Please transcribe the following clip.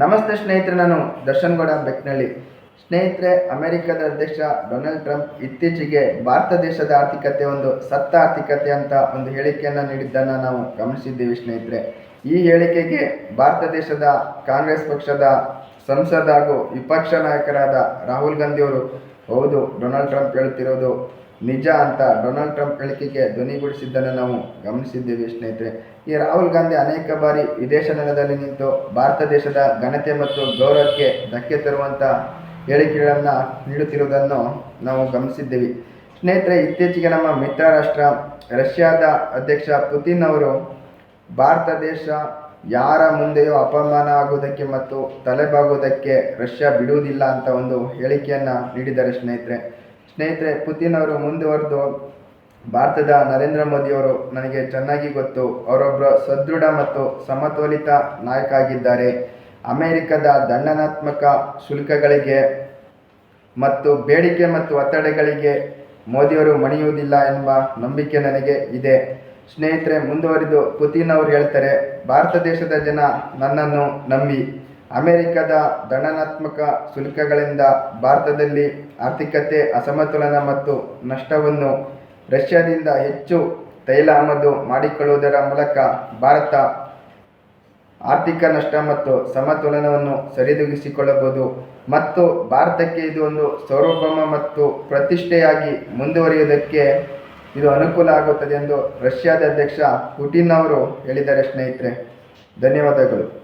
ನಮಸ್ತೆ ಸ್ನೇಹಿತರೆ, ನಾನು ದರ್ಶನ್ ಗೌಡ ಬೆಕ್ನಳ್ಳಿ. ಸ್ನೇಹಿತರೆ, ಅಮೆರಿಕದ ಅಧ್ಯಕ್ಷ ಡೊನಾಲ್ಡ್ ಟ್ರಂಪ್ ಇತ್ತೀಚೆಗೆ ಭಾರತ ದೇಶದ ಆರ್ಥಿಕತೆ ಒಂದು ಸತ್ತ ಆರ್ಥಿಕತೆ ಅಂತ ಒಂದು ಹೇಳಿಕೆಯನ್ನು ನೀಡಿದ್ದನ್ನು ನಾವು ಗಮನಿಸಿದ್ದೀವಿ ಸ್ನೇಹಿತರೆ. ಈ ಹೇಳಿಕೆಗೆ ಭಾರತ ದೇಶದ ಕಾಂಗ್ರೆಸ್ ಪಕ್ಷದ ಸಂಸದ ಹಾಗೂ ವಿಪಕ್ಷ ನಾಯಕರಾದ ರಾಹುಲ್ ಗಾಂಧಿ ಅವರು, ಹೌದು, ಡೊನಾಲ್ಡ್ ಟ್ರಂಪ್ ಹೇಳುತ್ತಿರೋದು ನಿಜ ಅಂತ ಡೊನಾಲ್ಡ್ ಟ್ರಂಪ್ ಹೇಳಿಕೆಗೆ ಧ್ವನಿಗೊಳಿಸಿದ್ದನ್ನು ನಾವು ಗಮನಿಸಿದ್ದೇವೆ ಸ್ನೇಹಿತರೆ. ಈ ರಾಹುಲ್ ಗಾಂಧಿ ಅನೇಕ ಬಾರಿ ವಿದೇಶ ನೆಲದಲ್ಲಿ ನಿಂತು ಭಾರತ ದೇಶದ ಘನತೆ ಮತ್ತು ಗೌರವಕ್ಕೆ ಧಕ್ಕೆ ತರುವಂಥ ಹೇಳಿಕೆಗಳನ್ನು ನೀಡುತ್ತಿರುವುದನ್ನು ನಾವು ಗಮನಿಸಿದ್ದೇವೆ. ಸ್ನೇಹಿತರೆ, ಇತ್ತೀಚೆಗೆ ನಮ್ಮ ಮಿತ್ರ ರಾಷ್ಟ್ರ ರಷ್ಯಾದ ಅಧ್ಯಕ್ಷ ಪುತಿನ್ ಅವರು ಭಾರತ ದೇಶ ಯಾರ ಮುಂದೆಯೂ ಅಪಮಾನ ಆಗುವುದಕ್ಕೆ ಮತ್ತು ತಲೆಬಾಗುವುದಕ್ಕೆ ರಷ್ಯಾ ಬಿಡುವುದಿಲ್ಲ ಅಂತ ಒಂದು ಹೇಳಿಕೆಯನ್ನು ನೀಡಿದ್ದಾರೆ ಸ್ನೇಹಿತರೆ. ಸ್ನೇಹಿತರೆ, ಪುತಿನ್ ಅವರು ಮುಂದುವರೆದು ಭಾರತದ ನರೇಂದ್ರ ಮೋದಿಯವರು ನನಗೆ ಚೆನ್ನಾಗಿ ಗೊತ್ತು. ಅವರೊಬ್ಬರು ಸದೃಢ ಮತ್ತು ಸಮತೋಲಿತ ನಾಯಕ ಆಗಿದ್ದಾರೆ ಅಮೆರಿಕದ ದಂಡನಾತ್ಮಕ ಶುಲ್ಕಗಳಿಗೆ ಮತ್ತು ಬೇಡಿಕೆ ಮತ್ತು ಒತ್ತಡಗಳಿಗೆ ಮೋದಿಯವರು ಮಣಿಯುವುದಿಲ್ಲ ಎಂಬ ನಂಬಿಕೆ ನನಗೆ ಇದೆ. ಸ್ನೇಹಿತರೆ, ಮುಂದುವರಿದು ಪುತಿನ್ ಅವರು ಹೇಳ್ತಾರೆ, ಭಾರತ ದೇಶದ ಜನ ನನ್ನನ್ನು ನಂಬಿ. ಅಮೆರಿಕದ ದಂಡನಾತ್ಮಕ ಶುಲ್ಕಗಳಿಂದ ಭಾರತದಲ್ಲಿ ಆರ್ಥಿಕತೆ ಅಸಮತೋಲನ ಮತ್ತು ನಷ್ಟವನ್ನು ರಷ್ಯಾದಿಂದ ಹೆಚ್ಚು ತೈಲ ಆಮದು ಮಾಡಿಕೊಳ್ಳುವುದರ ಮೂಲಕ ಭಾರತ ಆರ್ಥಿಕ ನಷ್ಟ ಮತ್ತು ಸಮತೋಲನವನ್ನು ಸರಿದೂಗಿಸಿಕೊಳ್ಳಬಹುದು. ಮತ್ತು ಭಾರತಕ್ಕೆ ಇದು ಒಂದು ಸಾರ್ವಭೌಮ ಮತ್ತು ಪ್ರತಿಷ್ಠೆಯಾಗಿ ಮುಂದುವರಿಯುವುದಕ್ಕೆ ಇದು ಅನುಕೂಲ ಆಗುತ್ತದೆ ಎಂದು ರಷ್ಯಾದ ಅಧ್ಯಕ್ಷ ಪುಟಿನ್ ಅವರು ಹೇಳಿದ್ದಾರೆ ಸ್ನೇಹಿತರೆ. ಧನ್ಯವಾದಗಳು.